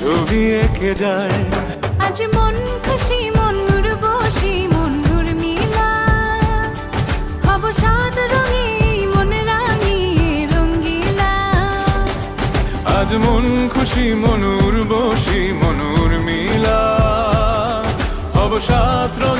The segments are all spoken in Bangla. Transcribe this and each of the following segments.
ছবি এঁকে যায়। আজ মন খুশি মনুর বসি মনুর মিলা। হব সাত রঙে মন রাঙিয়ে রঙ্গিলা আজ মন খুশি মন বসি মন মিলা। হব সাত রঙে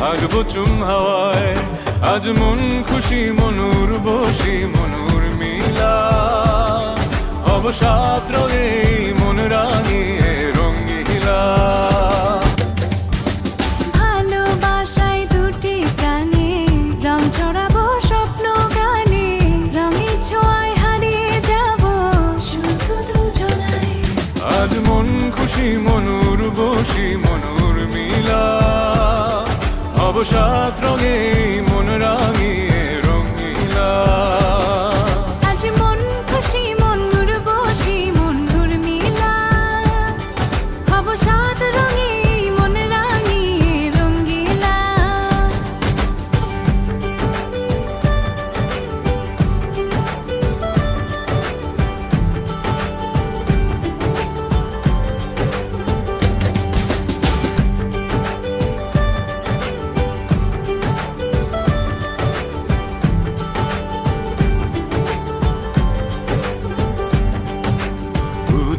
থাকব চুম হাওয়ায়। আজ মন খুশি মনুর বসি মনুর মিলা। অবসাদ রঙে মন রাঙিয়ে রঙ্গিলা। ভালোবাসায় দুটি রং ছড়াবো স্বপ্ন গানে। রঙের ছোঁয়ায় হারিয়ে যাব শুধু দুজনায় আজ মন খুশি মনুর বসি অবসাদ রঙে